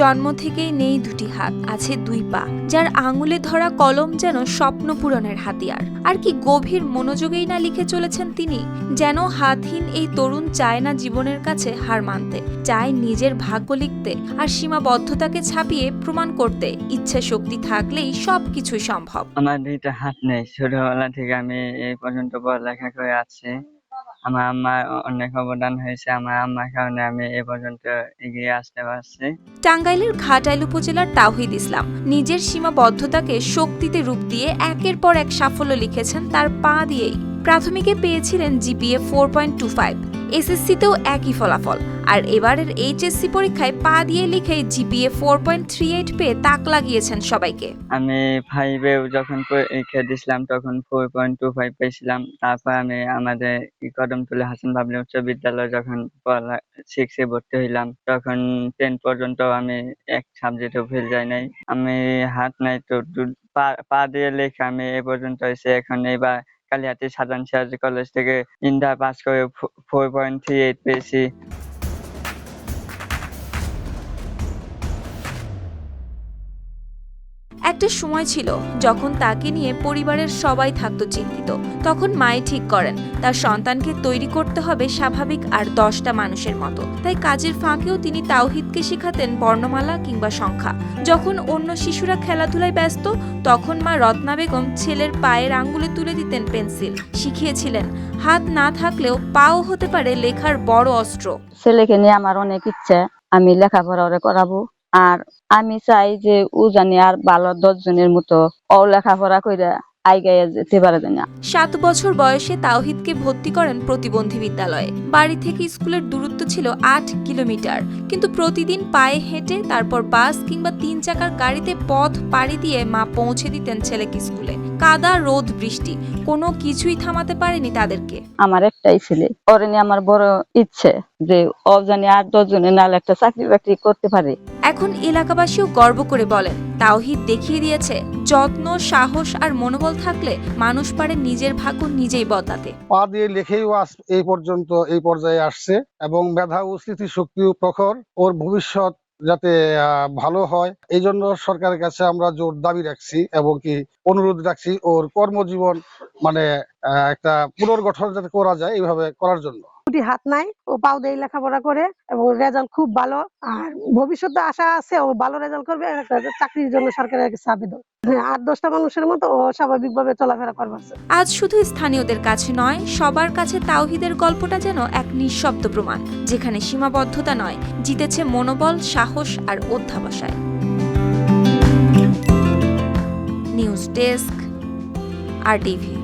জন্ম থেকেই নেই দুটি হাত, আছে দুই পা, যার আঙুলে ধরা কলম যেন স্বপ্ন পূরণের হাতিয়ার। আর কি গভীর মনোযোগেই না লিখে চলেছেন তিনি, যেন হাতহীন এই তরুণ চায় না জীবনের কাছে হার মানতে, চায় নিজের ভাগ্য লিখতে আর সীমাবদ্ধতাকে ছাপিয়ে প্রমাণ করতে ইচ্ছে শক্তি থাকলেই সবকিছুই সম্ভব। আমার দুইটা হাত নেই, ছোটবেলা থেকে আমি এই পর্যন্ত পড়ালেখা করে আছি। আমার আম্মার অনেক অবদান হয়েছে। আমার আম্মার কারণে আমি এ পর্যন্ত এগিয়ে আসতে পারছি। টাঙ্গাইলের ঘাটাইল উপজেলার তাওহিদ ইসলাম নিজের সীমাবদ্ধতাকে শক্তিতে রূপ দিয়ে একের পর এক সাফল্য লিখেছেন তার পা দিয়েই। প্রাথমিকে পেয়েছিলেন GPA four point two five এসএসসিতেও একই ফলাফল। আর এবারের এইচএসসি পরীক্ষায় পা দিয়ে লিখে GPA four point three eight পেয়ে তাক লাগিয়েছেন সবাইকে। আমি ফাইভে যখন পরীক্ষা দিয়েছিলাম, তখন ফোর পয়েন্ট টু ফাইভ পেয়েছিলাম। তারপর আমি আমাদের কদমতলী হাসান বাবলি উচ্চ বিদ্যালয়ে যখন সিক্সে ভর্তি হইলাম, তখন টেন পর্যন্ত আমি এক সাবজেক্টও ফেল যাই নাই। আমি হাত নাই তো পা পা দিয়ে লেখা আমি এ পর্যন্ত এসে এখন এবার কালিহাতি সাজান সিরাজ কলেজ থেকে ইন্টার পাস করে ফোর পয়েন্ট থ্রি এইট পেয়েছি। একটা সময় ছিল যখন তাকে নিয়ে পরিবারের সবাই থাকতো চিন্তিত। তখন মাই ঠিক করেন, তার সন্তানকে তৈরি করতে হবে স্বাভাবিক আর দশটা মানুষের মতো। তাই কাজের ফাঁকেও তিনি তাওহিদকে শেখাতেন বর্ণমালা কিংবা সংখ্যা। যখন অন্য শিশুরা খেলাধুলায় ব্যস্ত, তখন মা রত্না বেগম ছেলের পায়ের আঙ্গুলে তুলে দিতেন পেন্সিল, শিখিয়েছিলেন, হাত না থাকলেও পাও হতে পারে লেখার বড় অস্ত্র। ছেলেকে নিয়ে আমার অনেক ইচ্ছা, আমি লেখাপড়া করাবো। আর আমি চাই যে ও আর ভালো দশজনের মতো ও লেখাপড়া কইরা আইগাইয়া যেতে পারে জানি সাত বছর বয়সে তাওহিদকে ভর্তি করেন প্রতিবন্ধী বিদ্যালয়ে। বাড়ি থেকে স্কুলের দূরত্ব ছিল আট কিলোমিটার। কিন্তু প্রতিদিন পায়ে হেঁটে তারপর বাস কিংবা তিন চাকার গাড়িতে পথ পাড়ি দিয়ে মা পৌঁছে দিতেন ছেলেকে স্কুলে। কাদা রোদ বৃষ্টি কোনো কিছুই থামাতে পারেনি তাদেরকে। আমার একটাই ছেলে ওরে নিয়ে আমার বড় ইচ্ছে যে ও জানি আর দশ জনের নাহলে একটা চাকরি বাকরি করতে পারে। এখন এলাকাবাসীও গর্ব করে বলেন তাওহিদ দেখিয়ে দিয়েছে, যত্ন, সাহস আর মনোবল থাকলে মানুষ পারে নিজের ভাগ্য নিজেই বদলাতে। পা দিয়ে লেখেই ও এই পর্যন্ত এই পর্যায়ে আসছে এবং মেধা ও স্মৃতিশক্তিও প্রখর, ওর ভবিষ্যৎ যাতে ভালো হয় এই জন্য সরকারের কাছে আমরা জোর দাবি রাখছি এবং কি অনুরোধ রাখছি ওর কর্মজীবন মানে একটা পুনর্গঠন যাতে করা যায় এইভাবে করার জন্য। দুটি হাত নাই, ও পাও দিয়ে লেখাপড়া করে এবং রেজাল্ট খুব ভালো। আর ভবিষ্যতে আশা আছে ও ভালো রেজাল্ট করবে চাকরির জন্য সরকারের কাছে আবেদন। হ্যাঁ আট দশটা মানুষের মতো ও স্বাভাবিকভাবে চলাফেরা করবার আজ শুধু স্থানীয়দের কাছে নয়, সবার কাছে তাওহিদের গল্পটা যেন এক নিঃশব্দ প্রমাণ, যেখানে সীমাবদ্ধতা নয়, জিতেছে মনোবল, সাহস আর অধ্যাবসায়। News desk, R TV.